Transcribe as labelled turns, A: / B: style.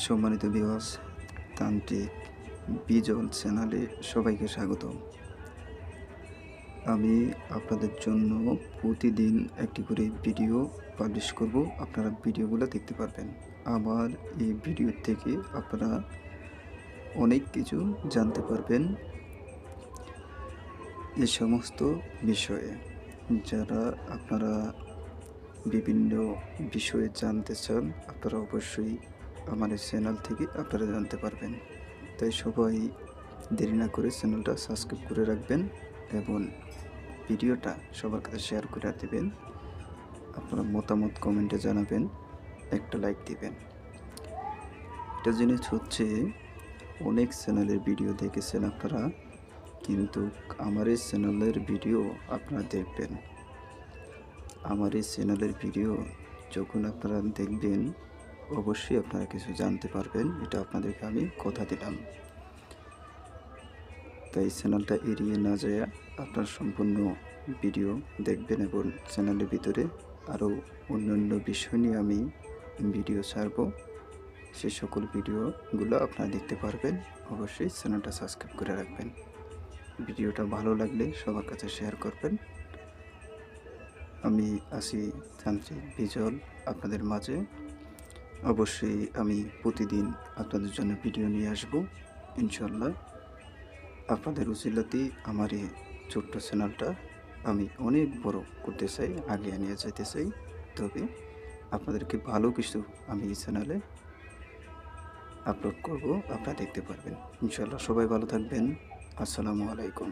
A: সম্মানিত বিবাস তান্ত্রিক বিজল চ্যানেলে সবাইকে স্বাগত আমি আপনাদের জন্য প্রতিদিন একটি করে ভিডিও পাবলিশ করব। আপনারা ভিডিওগুলো দেখতে পারবেন। আমার এই ভিডিও থেকে আপনারা অনেক কিছু জানতে পারবেন এ সমস্ত বিষয়ে। যারা আপনারা বিভিন্ন বিষয়ে জানতে চান, আপনারা অবশ্যই আমার এই চ্যানেল থেকে আপনারা জানতে পারবেন। তাই সবাই দেরি না করে চ্যানেলটা সাবস্ক্রাইব করে রাখবেন এবং ভিডিওটা সবার কাছে শেয়ার করে দেবেন। আপনারা মতামত কমেন্টে জানাবেন, একটা লাইক দিবেন। একটা জিনিস হচ্ছে, অনেক চ্যানেলের ভিডিও দেখেছেন আপনারা, কিন্তু আমার এই চ্যানেলের ভিডিও আপনারা দেখবেন। আমার এই চ্যানেলের ভিডিও যখন আপনারা দেখবেন অবশ্যই আপনারা কিছু জানতে পারবেন, এটা আপনাদেরকে আমি কথা দিলাম। তাই চ্যানেলটা এড়িয়ে না যায় আপনার সম্পূর্ণ ভিডিও দেখবেন এবং চ্যানেলের ভিতরে আরও অন্যান্য বিষয় নিয়ে আমি ভিডিও ছাড়ব। সে সকল ভিডিওগুলো আপনারা দেখতে পারবেন, অবশ্যই চ্যানেলটা সাবস্ক্রাইব করে রাখবেন। ভিডিওটা ভালো লাগলে সবার কাছে শেয়ার করবেন। আমি আছি তান্ত্রিক বিজল আপনাদের মাঝে। অবশ্যই আমি প্রতিদিন আপনাদের জন্য ভিডিও নিয়ে আসব ইনশাল্লাহ আপনাদের উচিলাতেই আমার এই ছোট্ট চ্যানেলটা আমি অনেক বড় করতে চাই, আগিয়ে নিয়ে যেতে চাই। তবে আপনাদেরকে ভালো কিছু আমি এই চ্যানেলে আপলোড করব, আপনারা দেখতে পারবেন। ইনশাল্লাহ সবাই ভালো থাকবেন। আসসালামু আলাইকুম।